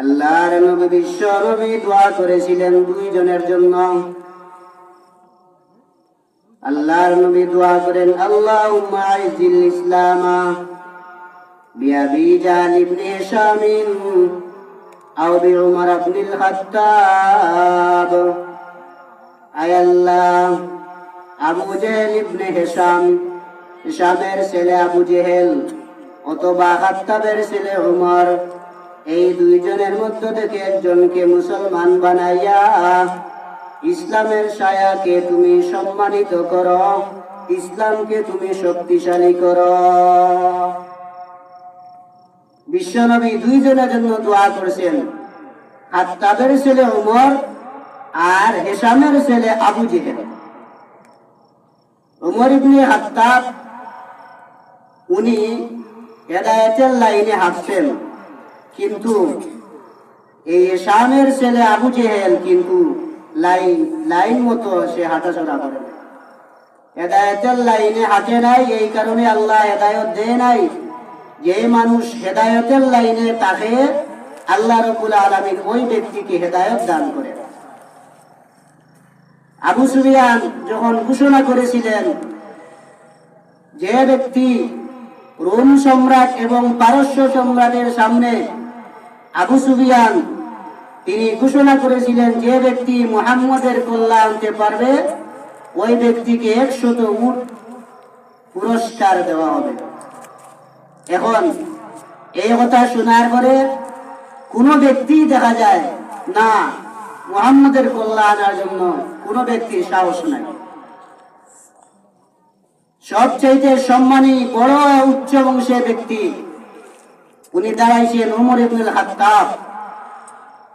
আল্লাহর নবী বিশ্ব নবী দোয়া করেছিলেন দুইজনের জন্য। আল্লাহর নবী দোয়া করেন, আল্লাহুম্মা আইজিল ইসলামা বিআবি জাল ইবনে হিশামিন আও বিউমর ইবনুল খাত্তাব। আয় আল্লাহ, আবু জেহেল ইবনে হিশাম হিশামের ছেলে আবু জেহেল অথবা খাত্তাবের ছেলে উমর এই দুইজনের মধ্য থেকে একজনকে মুসলমান বানাইয়া ইসলামের ছায়াকে তুমি সম্মানিত করো, ইসলামকে তুমি শক্তিশালী করো। বিশ্বনবী দুইজনের জন্য দোয়া করেছেন, খাত্তাবের ছেলে উমর আর হেসামের ছেলে আবু জেহেল। উমর ইবনে খাত্তাব, উনি হেদায়েতের লাইনে হাঁটছেন। কিন্তু এই শামের ছেলে আবু জেহেল কিন্তু লাইন লাইন মতো সে হাঁটাচলা করে হেদায়তের লাইনে হাঁটে নাই, এই কারণে আল্লাহ হেদায়ত দেয় নাই। যে মানুষ হেদায়তের লাইনে তাকে আল্লাহ রবুল আলমিন ওই ব্যক্তিকে হেদায়ত দান করে আবু সুবিয়ান যখন ঘোষণা করেছিলেন যে ব্যক্তি রোম সম্রাট এবং পারস্য সম্রাটের সামনে আবু সুবিয়ান তিনি ঘোষণা করেছিলেন যে ব্যক্তি মোহাম্মদের কল্যাণ আনতে পারবে, ওই ব্যক্তিকে একশত উট পুরস্কার দেওয়া হবে। এখন এই কথা শোনার পরে কোনো ব্যক্তি দেখা যায়, না, মোহাম্মদের কল্যাণ আনার জন্য কোনো ব্যক্তির সাহস নাই। সবচাইতে সম্মানী বড় উচ্চ বংশের ব্যক্তি উনি দাঁড়াইছেন উমর ইবনুল খাত্তাব।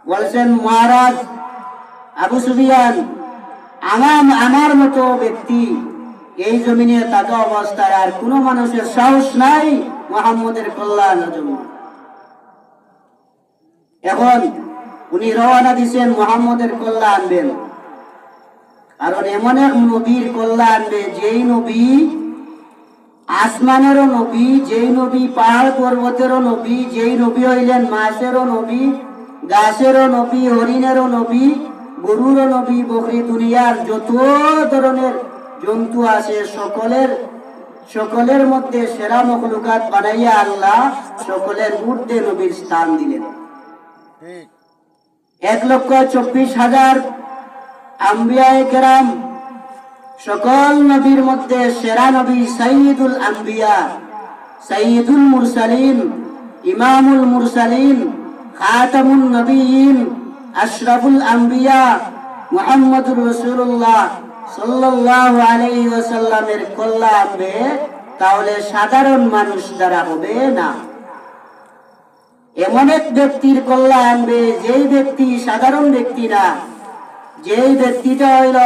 বলছেন, মহারাজ, আবু সুফিয়ান আমার আমার মতো ব্যক্তি এই জমিনে থাকা অবস্থায় আর কোনো মানুষের সাহস নাই মোহাম্মদের কল্যাণের জন্য। এখন উনি রওনা দিছেন মোহাম্মদের কল্যাণ আনবেন কারণ এমন এক নবীর কল্যাণ আনবে যেই নবী আসমানেরও নবী যেই নবী পাহাড় পর্বতেরও নবী যেই নবী হইলেন মাছেরও নবী গাছেরও নবী হরিণেরও নবী গরুরও নবী বকরি দুনিয়ার যত ধরনের জন্তু আছে সকলের সকলের মধ্যে সেরা মখলুকাত বানাইয়া আল্লাহ সকলের ঊর্ধ্বে নবীর স্থান দিলেন। এক লক্ষ চব্বিশ হাজার আম্বিয়ায় কেরাম সকল নবীর মধ্যে সেরা নবী সাইয়দুল আম্বিয়া সাইয়দুল মুরসালিন, ইমামুল মুরসালিন, খাতামুন নবীন আশরাফুল আম্বিয়া, মুহাম্মদুর রসুল্লাহ সাল্লাল্লাহু আলাইহি ওয়াসাল্লামের কল্যাণ আনবে তাহলে সাধারণ মানুষ দ্বারা হবে না। এমন এক ব্যক্তির কল্যাণ আনবে যেই ব্যক্তি সাধারণ ব্যক্তি না, যেই ব্যক্তিটা হইল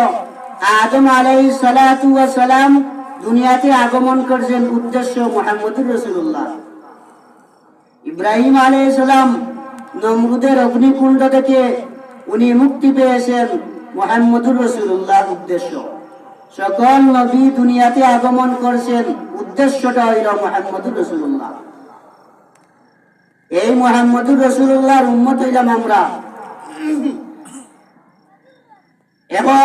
আদম আলাই সালাতু সালাম দুনিয়াতে আগমন করছেন উদ্দেশ্য মোহাম্মদুর রসুল্লাহ ইব্রাহিম আলাই সালাম নমরুদের অগ্নিকুণ্ড থেকে উনি মুক্তি পেয়েছেন মোহাম্মদুর রসুল্লাহ উদ্দেশ্য। সকল নবী দুনিয়াতে আগমন করছেন উদ্দেশ্যটা হইল মোহাম্মদুর রসুল্লাহ এই মোহাম্মদুর রসুল্লাহর উন্মত হইলাম আমরা। এবং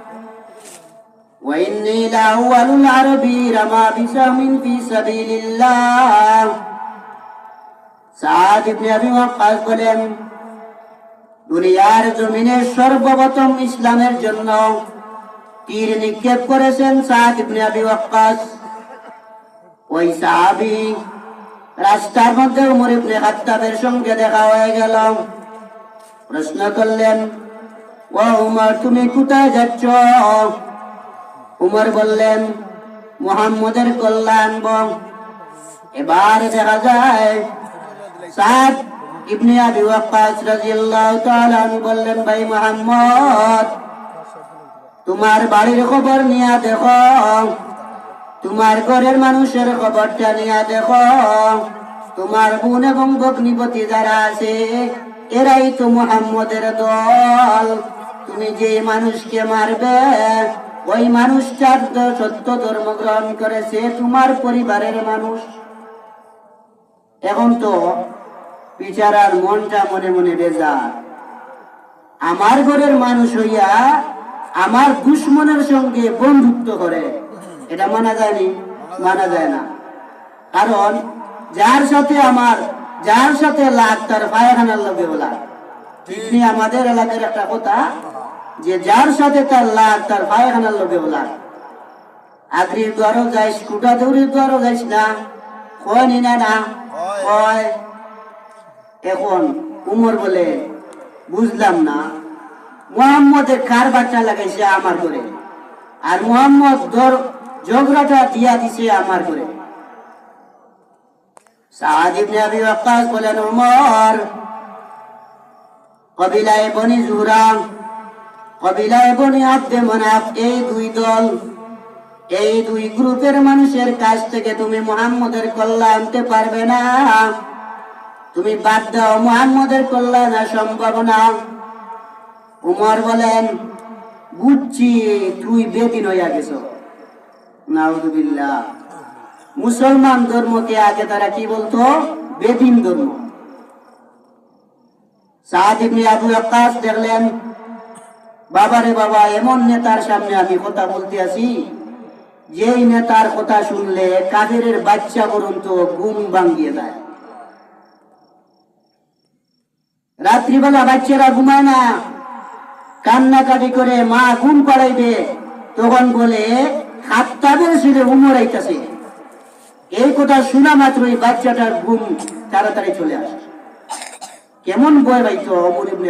وإني لأول العرب رمى بسهم في سبيل الله সাদ ইবনে আবি ওয়াক্কাস বলেন দুনিয়ার জমিনে সর্বপ্রথম ইসলামের জন্য তীর নিক্ষেপ করেছেন সাদ ইবনে আবি ওয়াক্কাস ওই সাহাবী রাস্তার মধ্যে উমর ইবনে খাত্তাবের সঙ্গে দেখা হয়ে গেল প্রশ্ন করলেন ও উমর তুমি কোথায় যাচ্ছ উমর বললেন, মোহাম্মদের কল্যাণ বং এবার দেখা যায় তাআলা বললেন, ভাই তোমার বাড়ির খবর তোমার ঘরের মানুষের খবরটা নিয়ে দেখো। তোমার যারা আছে, এরাই তো মুহাম্মদের দল। তুমি যে মানুষকে মারবে ওই মানুষটার দ- সত্য ধর্ম গ্রহণ করেছে তোমার পরিবারের মানুষ। এখন তো বিচারার মনটা মনে মনে বেজার। আমার ঘরের মানুষ হইয়া আমার দুশ্মনের সঙ্গে বন্ধুত্ব করে। এটা মানা যায়নি? মানা যায় না। কারণ যার সাথে আমার, যার সাথে লাগ তার পায়খানার লাগ ঠিক আমাদের এলাকার একটা কথা যে যার সাথে তার লাগ তার পায়খানার লগে লাগ আগ্রির দ্বারও যাইস কুটা দৌড়ির দ্বারও যাইস না কয় নি না না কয় এখন উমর বলে বুঝলাম না মোহাম্মদের কার বাচ্চা লাগাইছে আমার করে আর মোহাম্মদ ধর ঝগড়াটা দিয়া দিছে আমার করে সাদ ইবনে আবি ওয়াক্কাস বলেন উমর কবিলায় বনি জুহরা কবিলায় বনি আব্দে মানাফ, এই দুই দল, এই দুই গ্রুপের মানুষের কাছ থেকে তুমি মোহাম্মদের কল্যাণ আনতে পারবে না। তুমি বাদ দাও, মোহাম্মদের কল্যাণ সম্ভব না। উমর বলেন, বুঝছি, তুই বেদিন হইয়া গেছ। নাউদুবিল্লাহ মুসলমান ধর্মকে আগে তারা কি বলতো? বেদিন ধর্ম। ইবনে আবু আকাশ দেখলেন বাবারে বাবা, এমন নেতার সামনে আমি কথা বলতে আছি, যেই নেতার কথা শুনলে কাদেরের বাচ্চা পর্যন্ত ঘুম ভাঙ্গিয়ে দেয়। রাত্রিবেলা বাচ্চারা ঘুমায় না, কান্নাকাটি করে মা ঘুম পাড়াইবে, তখন বলে খাত্তাবের ছেলে উমর আইতাছে। এই কথা শোনা মাত্রই বাচ্চাটার ঘুম তাড়াতাড়ি চলে আসে। কেমন বয় ভাই তো অমর ইবনে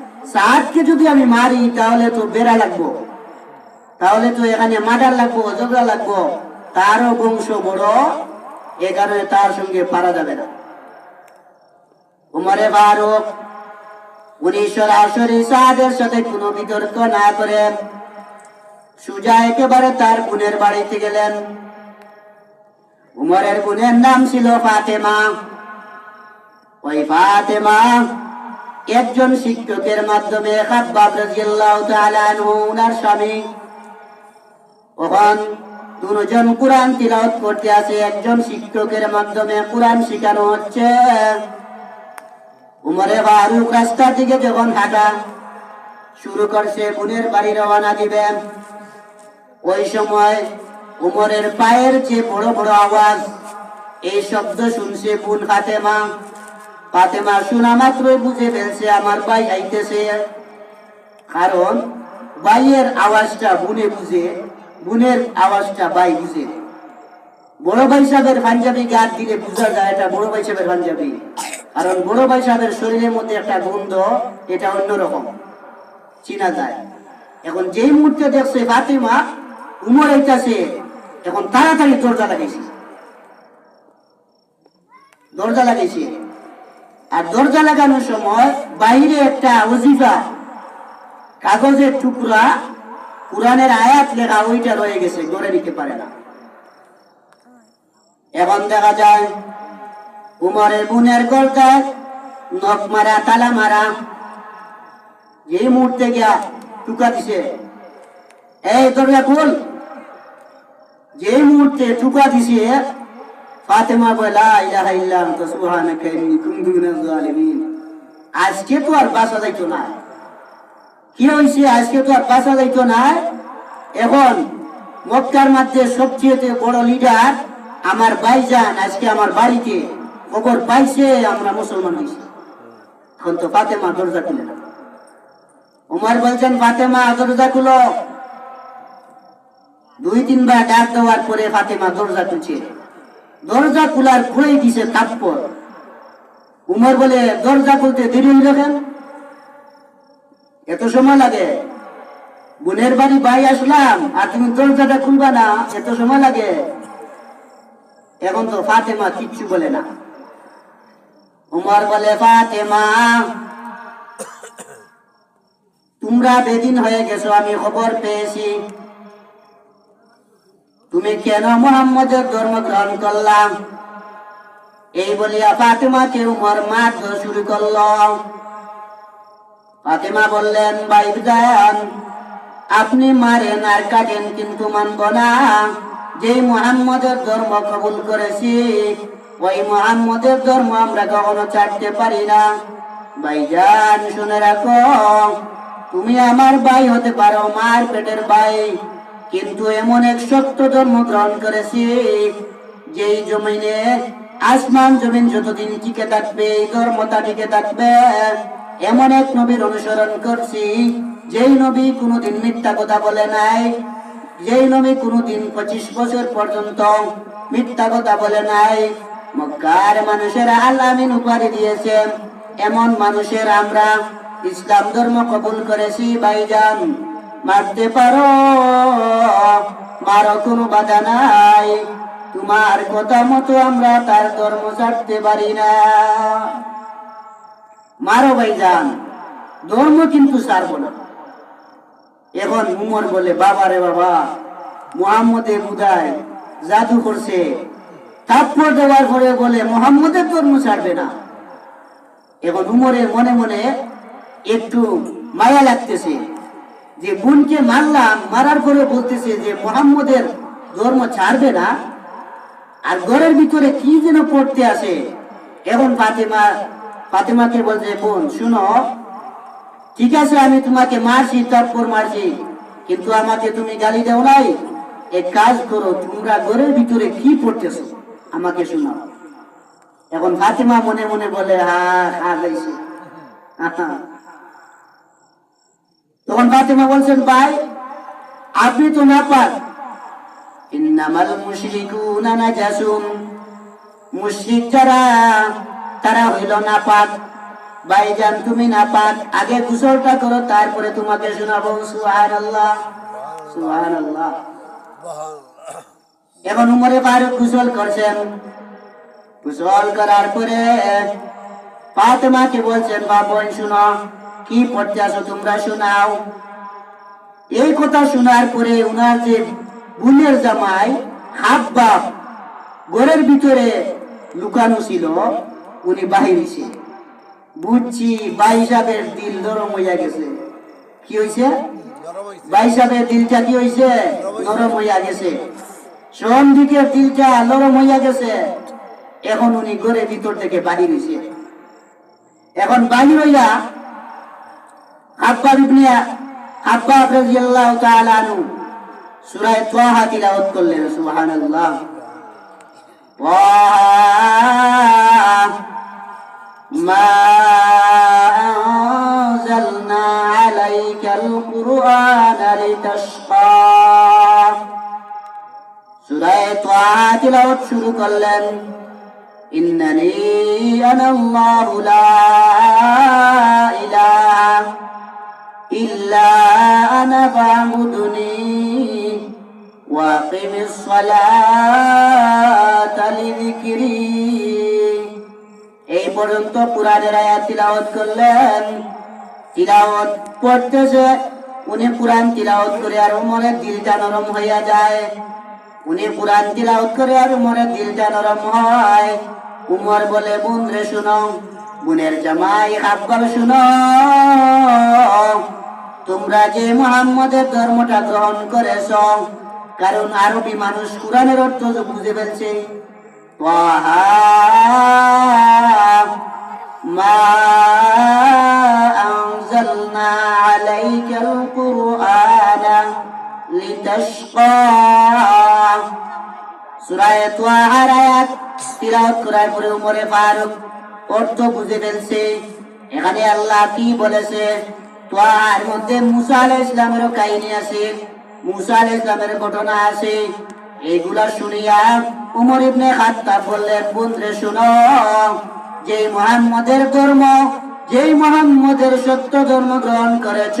সাদকে যদি আমি মারি, তাহলে তো বেড়া লাগবো। তাহলে তো এখানে মার্ডার লাগবো, ঝগড়া লাগবো। তারও বংশ বড়, এ কারণে তার সঙ্গে পারা যাবে না। উমরে ফারুক উনি সরাসরি সাহাদের সাথে কোনো বিতর্ক না করে সুজা একেবারে তার বোনের বাড়িতে গেলেন। উমরের বোনের নাম ছিল ফাতেমা। ওই ফাতেমা একজন শিক্ষকের মাধ্যমে উনার স্বামী। দুজন কোরআন তিলাওয়াত করতে আছে একজন শিক্ষকের মাধ্যমে কোরআন শেখানো হচ্ছে। উমরে ফারুক রাস্তার দিকে যখন হাঁটা, শুরু করছে বোনের বাড়ি রওনা দিবেন ওই সময় উমরের পায়ের যে বড় বড় আওয়াজ, এই শব্দ শুনছে বোন ফাতেমা। ফাতেমা শোনা মাত্রই বুঝে ফেলছে, আমার ভাই আইতেছে। কারণ ভাইয়ের আওয়াজটা বুনে বুঝে, বুনের আওয়াজটা ভাই বুঝে। বড় ভাই সাহেবের পাঞ্জাবি দিলে যায় এটা বড় ভাই সাহেবের পাঞ্জাবি। কারণ বড় ভাই সাহেবের শরীরের মধ্যে একটা গন্ধ, এটা অন্যরকম। চিনা যায়। এখন যেই মুহূর্তে দেখছে ফাতেমা উমর আইতাছে এখন তাড়াতাড়ি দরজা লাগাইছে। দরজা লাগাইছে। আর দরজা লাগানোর সময় বাইরে একটা ওজিফা, কাগজের টুকরা, কোরআনের আয়াত লেখা, ওইটা রয়ে গেছে গড়ে নিতে পারে না। এখন দেখা যায়, উমরের বোনের গর্দায় নখ মারা, তালা মারা এই মুহূর্তে গিয়া টুকা দিছে, এই দরজা খুল। যে মুহূর্তে টুকা দিছে ফাতেমা বলা ইলাহা ইল্লা আনতা সুবহানাকা, ইন্নী কুনতু মিনাজ জালিমিন আজকে তো আর বাসা যাইতো না। কি হয়েছে আজকে তো আর বাসা যাইতো না। এখন মক্কার মধ্যে সবচেয়ে বড় লিডার আমার ভাইজান আজকে আমার বাড়িতে। খবর পাইছে, আমরা মুসলমান হয়েছি এখন তো ফাতেমা দরজা খুলে না। উমর বলছেন, ফাতেমা, দরজা খুলো। দুই তিনবার ডাক দেওয়ার পরে ফাতেমা দরজা খুলছে। দরজা খোলার পরেই দিছে তাৎপর। উমর বলে, দরজা খুলতে দেরি কেন? এত সময় লাগে। বোনের বাড়ি ভাই আসলাম আর তুমি দরজাটা খুলবা না, এত সময় লাগে। এখন তো ফাতেমা কিচ্ছু বলে না। উমর বলে, ফাতেমা, তোমরা বেদিন হয়ে গেছো, আমি খবর পেয়েছি। তুমি কেন মোহাম্মদের ধর্ম গ্রহণ করলাম এই বলিয়া ফাতেমা ফাতেমাকে উমর মার শুরু করল। ফাতেমা বললেন বাইদান আপনি মারেন আর কাটেন কিন্তু মানব না। যে মোহাম্মদের ধর্ম কবুল করেছি, ওই মোহাম্মদের ধর্ম আমরা কখনো ছাড়তে পারি না। ভাইজান শুনে রাখো, তুমি আমার ভাই হতে পারো, মার পেটের ভাই। কিন্তু এমন এক সত্য ধর্ম গ্রহণ করেছি, যেই জমিনে আসমান জমিন যতদিন টিকে থাকবে, এই ধর্মটা টিকে থাকবে, এমন এক নবীর অনুসরণ করছি, যেই নবী কোনোদিন মিথ্যা কথা বলে নাই, যেই নবী কোনোদিন পঁচিশ বছর পর্যন্ত মিথ্যা কথা বলে নাই। মক্কার মানুষের আল্লামিন উপাধি দিয়েছে, এমন মানুষের আমরা ইসলাম ধর্ম কবুল করেছি, ভাইজান। মারতে পারো। মারো কোনো বাধা নাই। তোমার কথা মতো আমরা তার ধর্ম ছাড়তে পারি না। মারো ভাই যান ধর্ম কিন্তু ছাড়বো না। এখন উমর বলে, বাবা রে বাবা মোহাম্মদে বুদায় জাদু করছে। থাপ্পর দেওয়ার পরে বলে, মোহাম্মদের ধর্ম ছাড়বে না। এখন উমরের মনে মনে একটু মায়া লাগতেছে। যে বোনকে মারলাম মারার পরে বলতেছে যে মোহাম্মদের ধর্ম ছাড়বে না আর ঘরের ভিতরে কি যেন পড়তে আসে এখন ফাতেমা ফাতেমাকে বলছে বোন শুনো ঠিক আছে আমি তোমাকে মারছি তৎপর মারছি কিন্তু আমাকে তুমি গালি দেও নাই এক কাজ করো তোমরা ঘরের ভিতরে কি পড়তেছো আমাকে শোনাও এখন ফাতেমা মনে মনে বলে হা হা গাইছে তখন ফাতেমা বলছেন, ভাই, আপনি তো না পান ইন্নামাল মুশরিকুনা নাজাসুন। মুশরিক যারা, তারা হইল না পাক ভাইজান, তুমি না পাক আগে গোসলটা করো, তারপরে তোমাকে শোনাবো। সুবহানাল্লাহ। সুবহানাল্লাহ। এখন উমরে ফারুক গোসল করছেন। গোসল করার পরে ফাতেমাকে বলছেন বা বোন, শুনো। কি পড়তে আসো তোমরা শোনাও? এই কথা শোনার পরে উনার যে বোনের জামাই হাত বাপ, ঘরের ভিতরে লুকানো ছিল, উনি বাহিরেছে বুঝছি ভাই সাহেবের দিল নরম হইয়া গেছে। কি হয়েছে ভাই সাহেবের দিলটা কি হয়েছে নরম হইয়া গেছে। শ্রম দিকের দিলটা নরম হইয়া গেছে। এখন উনি ঘরের ভিতর থেকে বাহির হয়েছে এখন বাহির হইয়া আব্বা ইবনে আব্বা রাদিয়াল্লাহু তাআলা আনহু সূরা তাহা তিলাওয়াত করলেন সুবহানাল্লাহ ওয়া মা আনজালনা আলাইকাল কুরআনা লিতাশকা সূরা তাহা তিলাওয়াত শুরু করলেন ইন্নানি আনা আল্লাহু লা ইলাহা إلا أنا فاعبدني وأقم الصلاة لذكري এই পর্যন্ত কোরআনের আয়াত তিলাওয়াত করলেন তিলাওয়াত পড়তেছে উনি কোরআন তিলাওয়াত করে আর উমরের দিলটা নরম হইয়া যায় উনি কোরআন তিলাওয়াত করে আর উমরের দিলটা নরম হয় উমর বলে বোন রে শুনো বোনের জামাই আব্বাল শুনো তোমরা যে মোহাম্মদের ধর্মটা গ্রহণ করেছ, কারণ আরবি মানুষ কোরআনের অর্থ বুঝে ফেলছে। অর্থ বুঝে ফেলছে। এখানে আল্লাহ কি বলেছে? মধ্যে মুসা ইসলামেরও কাহিনী আছে, মুসা আলাহ ইসলামের ঘটনা আছে। এইগুলা শুনিয়া উমর ইবনে খাত্তাব বললেন, বন্ধুরে, শুনো যে মোহাম্মদের ধর্ম, যেই মোহাম্মদের সত্য ধর্ম গ্রহণ করেছ,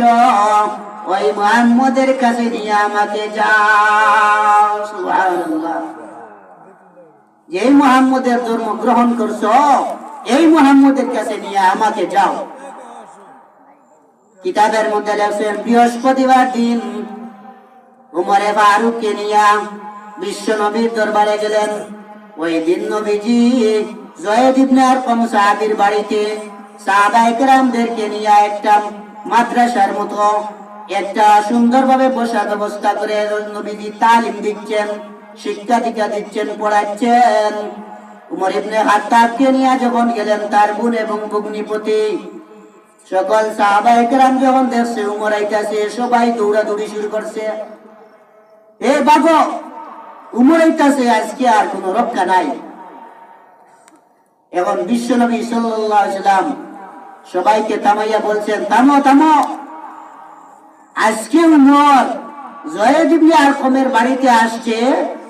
ওই মোহাম্মদের কাছে নিয়ে আমাকে যাও। যেই মোহাম্মদের ধর্ম গ্রহণ করছ, এই মোহাম্মদের কাছে নিয়ে আমাকে যাও। কিতাবের মধ্যে লেখছেন বৃহস্পতিবার দিন উমরে ফারুককে নিয়ে বিশ্ব নবীর দরবারে গেলেন। ওই দিন নবীজি জয়েদ ইবনে আরকম সাহাবীর বাড়িতে সাহাবায়ে কেরামদেরকে নিয়ে একটা মাদ্রাসার মতো একটা সুন্দরভাবে বসার ব্যবস্থা করে নবীজি তালিম দিচ্ছেন, শিক্ষা দীক্ষা দিচ্ছেন, পড়াচ্ছেন। উমর ইবনে খাত্তাবকে নিয়ে যখন গেলেন তার বোন এবং ভগ্নিপতি সকল সাহাবায়ে কেরাম যখন দেখছে, উমর আইতাছে, সবাই দৌড়াদৌড়ি শুরু করছে। এ বাবু উমর আইতাছে, আজকে আর কোনো রক্ষা নাই। এখন বিশ্বনবী সাল্লাম সবাইকে তামাইয়া বলছেন, থামো থামো। আজকে উমর জয়েদ আর আরকমের বাড়িতে আসছে,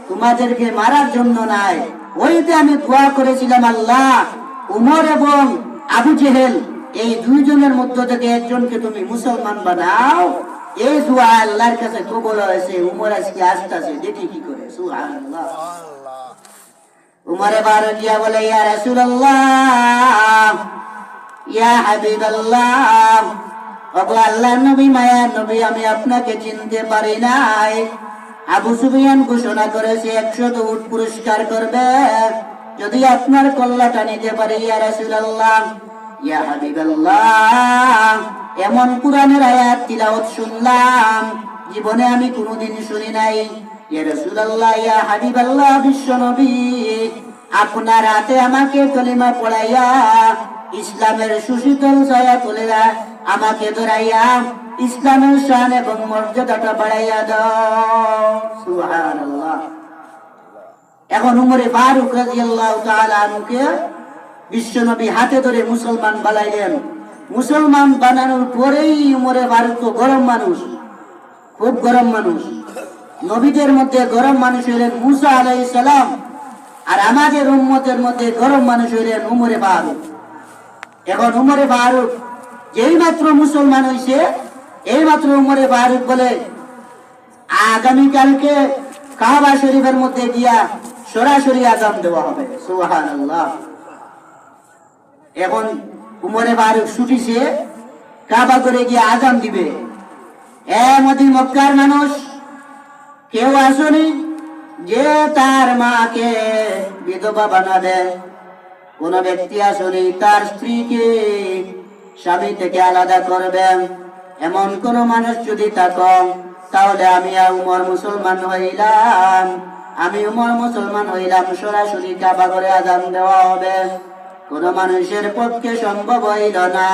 তোমাদেরকে মারার জন্য নাই। ওইতে আমি দোয়া করেছিলাম আল্লাহ, উমর এবং আবু জেহেল এই দুইজনের মধ্য থেকে একজনকে তুমি মুসলমান বানাও। এই দোয়া আল্লাহর কাছে কবল হয়েছে, উমর আজকে আসতেছে। দেখি কি করে। উমরে বার গিয়া বলে, ইয়া রাসূলুল্লাহ, ইয়া হাবিবাল্লাহ ওগো আল্লাহ নবী মায়া নবী, আমি আপনাকে চিনতে পারি নাই। আবু সুফিয়ান ঘোষণা করেছে, একশো উট পুরস্কার করবে। যদি আপনার কল্লাটা নিতে পারি, ইয়া রাসূলুল্লাহ ইয়া হাবিবাল্লাহ, এমন কোরআনের আয়াত তিলাওয়াত শুনলাম, জীবনে আমি কোনোদিন শুনি নাই। ইয়া রাসূলুল্লাহ, ইয়া হাবিবাল্লাহ, বিশ্ব নবী, আপনার হাতে আমাকে কলিমা পড়াইয়া ইসলামের সুশীতল ছায়া তুলে আমাকে ধরাইয়া ইসলামের শান এবং মর্যাদাটা বাড়াইয়া দাও। এখন উমরে ফারুক রাদিয়াল্লাহু তাআলা আনহুকে বিশ্বনবী হাতে ধরে মুসলমান বানাইলেন। মুসলমান বানানোর পরেই উমরে ফারুক গরম মানুষ, খুব গরম মানুষ। নবীদের মধ্যে গরম মানুষ হইলেন মুসা আলাইহিস সালাম, আর আমাদের উম্মতের মধ্যে গরম মানুষ হইলেন উমরে ফারুক। এখন উমরে ফারুক যেই মাত্র মুসলমান হইছে এই মাত্র উমরে ফারুক বলে, আগামীকালকে কাবা শরীফের মধ্যে গিয়া সরাসরি আজাম দেওয়া হবে। সুবহানাল্লাহ। এখন উমরে ফারুক ছুটিছে, কাবা করে গিয়ে আজাম দিবে। এ মদি মক্কার মানুষ, কেউ আসনি যে তার মাকে বিধবা বানাবে কোন ব্যক্তি আসলে তার স্ত্রীকে স্বামী থেকে আলাদা করবেন। এমন কোন মানুষ যদি থাকো, তাহলে আমি উমর মুসলমান হইলাম, আমি উমর মুসলমান হইলাম, সরাসরি কাবা করে আজান দেওয়া হবে। কোন মানুষের পক্ষে সম্ভব হইল না।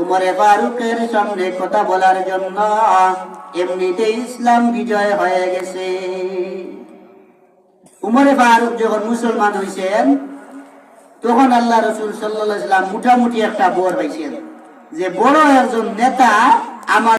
উমরে ফারুকের সামনে কথা বলার জন্য এমনিতে ইসলাম বিজয় হয়ে গেছে। উমরে ফারুক যখন মুসলমান হয়েছেন তখন আল্লাহ রসুল সাল্লাহ মোটামুটি একটা বর পাইছেন যে, বড় একজন নেতা আমার